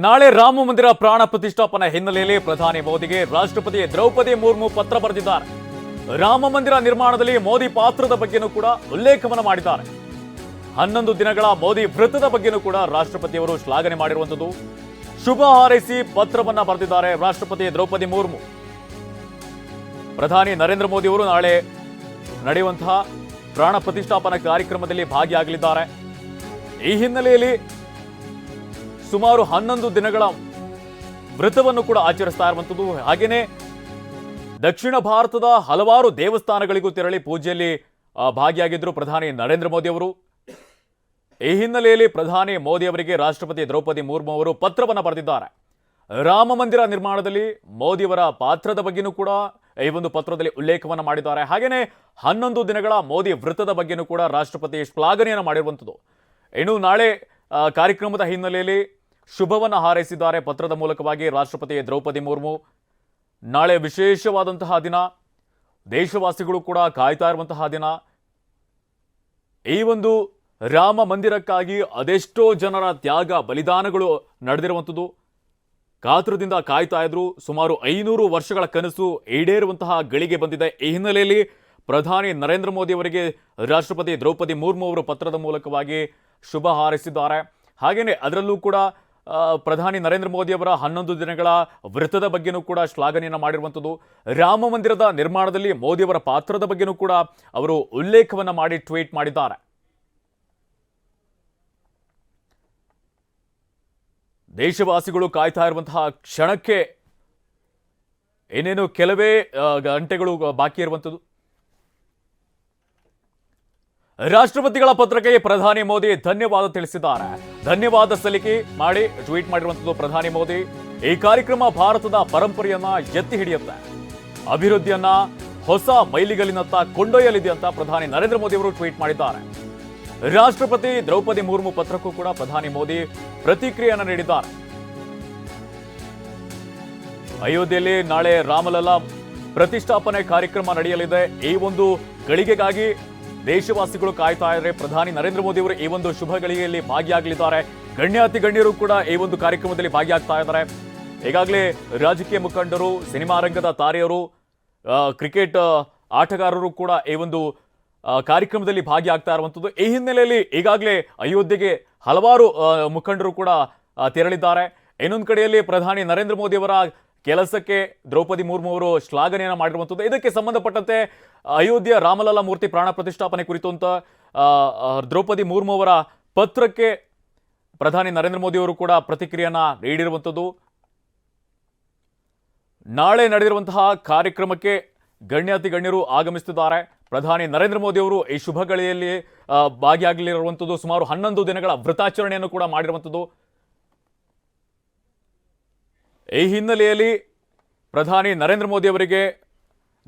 ನಾಳೆ ರಾಮ ಮಂದಿರ ಪ್ರಾಣ ಪ್ರತಿಷ್ಠಾಪನೆ ಹಿನ್ನೆಲೆಯಲ್ಲಿ ಪ್ರಧಾನಿ ಮೋದಿಗೆ ರಾಷ್ಟ್ರಪತಿ ದ್ರೌಪದಿ ಮುರ್ಮು ಪತ್ರ ಬರೆದಿದ್ದಾರೆ. ರಾಮ ಮಂದಿರ ನಿರ್ಮಾಣದಲ್ಲಿ ಮೋದಿ ಪಾತ್ರದ ಬಗ್ಗೆನೂ ಕೂಡ ಉಲ್ಲೇಖವನ ಮಾಡಿದ್ದಾರೆ. ಹನ್ನೊಂದು ದಿನಗಳ ಮೋದಿ ವೃತ್ತದ ಬಗ್ಗೆನೂ ಕೂಡ ರಾಷ್ಟ್ರಪತಿಯವರು ಶ್ಲಾಘನೆ ಮಾಡಿರುವಂಥದ್ದು. ಶುಭ ಹಾರೈಸಿ ಪತ್ರವನ್ನ ಬರೆದಿದ್ದಾರೆ ರಾಷ್ಟ್ರಪತಿ ದ್ರೌಪದಿ ಮುರ್ಮು. ಪ್ರಧಾನಿ ನರೇಂದ್ರ ಮೋದಿ ಅವರು ನಾಳೆ ನಡೆಯುವಂತಹ ಪ್ರಾಣ ಪ್ರತಿಷ್ಠಾಪನಾ ಕಾರ್ಯಕ್ರಮದಲ್ಲಿ ಭಾಗಿಯಾಗಲಿದ್ದಾರೆ. ಈ ಹಿನ್ನೆಲೆಯಲ್ಲಿ ಸುಮಾರು ಹನ್ನೊಂದು ದಿನಗಳ ವ್ರತವನ್ನು ಕೂಡ ಆಚರಿಸ್ತಾ ಇರುವಂಥದ್ದು. ಹಾಗೇನೆ ದಕ್ಷಿಣ ಭಾರತದ ಹಲವಾರು ದೇವಸ್ಥಾನಗಳಿಗೂ ತೆರಳಿ ಪೂಜೆಯಲ್ಲಿ ಭಾಗಿಯಾಗಿದ್ದರು ಪ್ರಧಾನಿ ನರೇಂದ್ರ ಮೋದಿ ಅವರು. ಈ ಹಿನ್ನೆಲೆಯಲ್ಲಿ ಪ್ರಧಾನಿ ಮೋದಿ ಅವರಿಗೆ ರಾಷ್ಟ್ರಪತಿ ದ್ರೌಪದಿ ಮುರ್ಮು ಅವರು ಪತ್ರವನ್ನು ಬರೆದಿದ್ದಾರೆ. ರಾಮ ಮಂದಿರ ನಿರ್ಮಾಣದಲ್ಲಿ ಮೋದಿಯವರ ಪಾತ್ರದ ಬಗ್ಗೆನೂ ಕೂಡ ಈ ಒಂದು ಪತ್ರದಲ್ಲಿ ಉಲ್ಲೇಖವನ್ನು ಮಾಡಿದ್ದಾರೆ. ಹಾಗೇನೆ ಹನ್ನೊಂದು ದಿನಗಳ ಮೋದಿ ವೃತ್ತದ ಬಗ್ಗೆನೂ ಕೂಡ ರಾಷ್ಟ್ರಪತಿ ಶ್ಲಾಘನೆಯನ್ನು ಮಾಡಿರುವಂಥದ್ದು. ಇನ್ನು ನಾಳೆ ಕಾರ್ಯಕ್ರಮದ ಹಿನ್ನೆಲೆಯಲ್ಲಿ ಶುಭವನ್ನು ಹಾರೈಸಿದ್ದಾರೆ. ಪತ್ರದ ಮೂಲಕವಾಗಿ ರಾಷ್ಟ್ರಪತಿ ದ್ರೌಪದಿ ಮುರ್ಮು. ನಾಳೆ ವಿಶೇಷವಾದಂತಹ ದಿನ. ದೇಶವಾಸಿಗಳು ಕೂಡ ಕಾಯ್ತಾ ಇರುವಂತಹ ದಿನ. ಈ ಒಂದು ರಾಮ ಮಂದಿರಕ್ಕಾಗಿ ಅದೆಷ್ಟೋ ಜನರ ತ್ಯಾಗ, ಬಲಿದಾನಗಳು ನಡೆದಿರುವಂಥದ್ದು. ಕಾತುರದಿಂದ ಕಾಯ್ತಾ ಇದ್ರು. ಸುಮಾರು ಐನೂರು ವರ್ಷಗಳ ಕನಸು ಈಡೇರುವಂತಹ ಗಳಿಗೆ ಬಂದಿದೆ. ಈ ಹಿನ್ನೆಲೆಯಲ್ಲಿ ಪ್ರಧಾನಿ ನರೇಂದ್ರ ಮೋದಿ ಅವರಿಗೆ ರಾಷ್ಟ್ರಪತಿ ದ್ರೌಪದಿ ಮುರ್ಮು ಅವರು ಪತ್ರದ ಮೂಲಕವಾಗಿ ಶುಭ ಹಾರೈಸಿದ್ದಾರೆ. ಹಾಗೆಯೇ ಅದರಲ್ಲೂ ಕೂಡ ಪ್ರಧಾನಿ ನರೇಂದ್ರ ಮೋದಿ ಅವರ ಹನ್ನೊಂದು ದಿನಗಳ ವೃತ್ತದ ಬಗ್ಗೆನೂ ಕೂಡ ಶ್ಲಾಘನೆಯನ್ನು ಮಾಡಿರುವಂಥದ್ದು. ರಾಮ ಮಂದಿರದ ನಿರ್ಮಾಣದಲ್ಲಿ ಮೋದಿಯವರ ಪಾತ್ರದ ಬಗ್ಗೆನೂ ಕೂಡ ಅವರು ಉಲ್ಲೇಖವನ್ನು ಮಾಡಿ ಟ್ವೀಟ್ ಮಾಡಿದ್ದಾರೆ. ದೇಶವಾಸಿಗಳು ಕಾಯ್ತಾ ಇರುವಂತಹ ಕ್ಷಣಕ್ಕೆ ಏನೇನು ಕೆಲವೇ ಗಂಟೆಗಳು ಬಾಕಿ ಇರುವಂಥದ್ದು. ರಾಷ್ಟ್ರಪತಿಗಳ ಪತ್ರಕ್ಕೆ ಪ್ರಧಾನಿ ಮೋದಿ ಧನ್ಯವಾದ ತಿಳಿಸಿದ್ದಾರೆ. ಧನ್ಯವಾದ ಸಲ್ಲಿಕೆ ಮಾಡಿ ಟ್ವೀಟ್ ಮಾಡಿರುವಂಥದ್ದು ಪ್ರಧಾನಿ ಮೋದಿ. ಈ ಕಾರ್ಯಕ್ರಮ ಭಾರತದ ಪರಂಪರೆಯನ್ನ ಎತ್ತಿ ಹಿಡಿಯುತ್ತೆ. ಅಭಿವೃದ್ಧಿಯನ್ನ ಹೊಸ ಮೈಲಿಗಲಿನತ್ತ ಕೊಂಡೊಯ್ಯಲಿದೆ ಅಂತ ಪ್ರಧಾನಿ ನರೇಂದ್ರ ಮೋದಿ ಅವರು ಟ್ವೀಟ್ ಮಾಡಿದ್ದಾರೆ. ರಾಷ್ಟ್ರಪತಿ ದ್ರೌಪದಿ ಮುರ್ಮು ಪತ್ರಕ್ಕೂ ಕೂಡ ಪ್ರಧಾನಿ ಮೋದಿ ಪ್ರತಿಕ್ರಿಯೆಯನ್ನು ನೀಡಿದ್ದಾರೆ. ಅಯೋಧ್ಯೆಯಲ್ಲಿ ನಾಳೆ ರಾಮಲಲ್ಲಾ ಪ್ರತಿಷ್ಠಾಪನೆ ಕಾರ್ಯಕ್ರಮ ನಡೆಯಲಿದೆ. ಈ ಒಂದು ಗಳಿಗೆಗಾಗಿ ದೇಶವಾಸಿಗಳು ಕಾಯ್ತಾ ಇದ್ದಾರೆ ಪ್ರಧಾನಿ ನರೇಂದ್ರ ಮೋದಿ ಅವರು ಈ ಒಂದು ಶುಭ ಗಳಿಗೆಯಲ್ಲಿ ಭಾಗಿಯಾಗಲಿದ್ದಾರೆ. ಗಣ್ಯಾತಿ ಗಣ್ಯರು ಕೂಡ ಈ ಒಂದು ಕಾರ್ಯಕ್ರಮದಲ್ಲಿ ಭಾಗಿಯಾಗ್ತಾ ಇದ್ದಾರೆ. ಈಗಾಗಲೇ ರಾಜಕೀಯ ಮುಖಂಡರು, ಸಿನಿಮಾ ರಂಗದ ತಾರೆಯರು ಕ್ರಿಕೆಟ್ ಆಟಗಾರರು ಕೂಡ ಈ ಒಂದು ಕಾರ್ಯಕ್ರಮದಲ್ಲಿ ಭಾಗಿಯಾಗ್ತಾ ಇರುವಂಥದ್ದು ಈ ಹಿನ್ನೆಲೆಯಲ್ಲಿ ಈಗಾಗಲೇ ಅಯೋಧ್ಯೆಗೆ ಹಲವಾರು ಮುಖಂಡರು ಕೂಡ ತೆರಳಿದ್ದಾರೆ. ಇನ್ನೊಂದು ಕಡೆಯಲ್ಲಿ ಪ್ರಧಾನಿ ನರೇಂದ್ರ ಮೋದಿ ಅವರ ಕೆಲಸಕ್ಕೆ ದ್ರೌಪದಿ ಮುರ್ಮು ಅವರು ಶ್ಲಾಘನೆಯನ್ನು ಮಾಡಿರುವಂಥದ್ದು ಇದಕ್ಕೆ ಸಂಬಂಧಪಟ್ಟಂತೆ ಅಯೋಧ್ಯೆ ರಾಮಲಲ್ಲಾ ಮೂರ್ತಿ ಪ್ರಾಣ ಪ್ರತಿಷ್ಠಾಪನೆ ಕುರಿತು ಅಂತ ಆ, ಆ, ದ್ರೌಪದಿ ಮುರ್ಮು ಅವರ ಪತ್ರಕ್ಕೆ ಪ್ರಧಾನಿ ನರೇಂದ್ರ ಮೋದಿ ಅವರು ಕೂಡ ಪ್ರತಿಕ್ರಿಯೆಯನ್ನ ನೀಡಿರುವಂಥದ್ದು. ನಾಳೆ ನಡೆದಿರುವಂತಹ ಕಾರ್ಯಕ್ರಮಕ್ಕೆ ಗಣ್ಯಾತಿ ಗಣ್ಯರು ಆಗಮಿಸುತ್ತಿದ್ದಾರೆ. ಪ್ರಧಾನಿ ನರೇಂದ್ರ ಮೋದಿ ಅವರು ಈ ಶುಭ ಗಳಿಯಲ್ಲಿ ಭಾಗಿಯಾಗಲಿರುವಂಥದ್ದು ಸುಮಾರು ಹನ್ನೊಂದು ದಿನಗಳ ವ್ರತಾಚರಣೆಯನ್ನು ಕೂಡ ಮಾಡಿರುವಂಥದ್ದು. ಈ ಹಿನ್ನೆಲೆಯಲ್ಲಿ ಪ್ರಧಾನಿ ನರೇಂದ್ರ ಮೋದಿ ಅವರಿಗೆ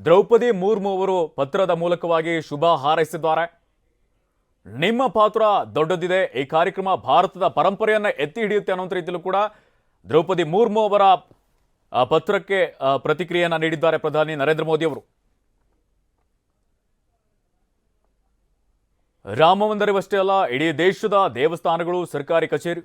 ದ್ರೌಪದಿ ಮುರ್ಮು ಅವರು ಪತ್ರದ ಮೂಲಕವಾಗಿ ಶುಭ ಹಾರೈಸಿದ್ದಾರೆ. ನಿಮ್ಮ ಪಾತ್ರ ದೊಡ್ಡದಿದೆ. ಈ ಕಾರ್ಯಕ್ರಮ ಭಾರತದ ಪರಂಪರೆಯನ್ನು ಎತ್ತಿ ಹಿಡಿಯುತ್ತೆ ಅನ್ನೋ ರೀತಿಯಲ್ಲೂ ಕೂಡ ದ್ರೌಪದಿ ಮುರ್ಮು ಅವರ ಪತ್ರಕ್ಕೆ ಪ್ರತಿಕ್ರಿಯೆಯನ್ನು ನೀಡಿದ್ದಾರೆ ಪ್ರಧಾನಿ ನರೇಂದ್ರ ಮೋದಿ ಅವರು. ರಾಮ ಮಂದಿರವಷ್ಟೇ ಅಲ್ಲ, ಇಡೀ ದೇಶದ ದೇವಸ್ಥಾನಗಳು, ಸರ್ಕಾರಿ ಕಚೇರಿ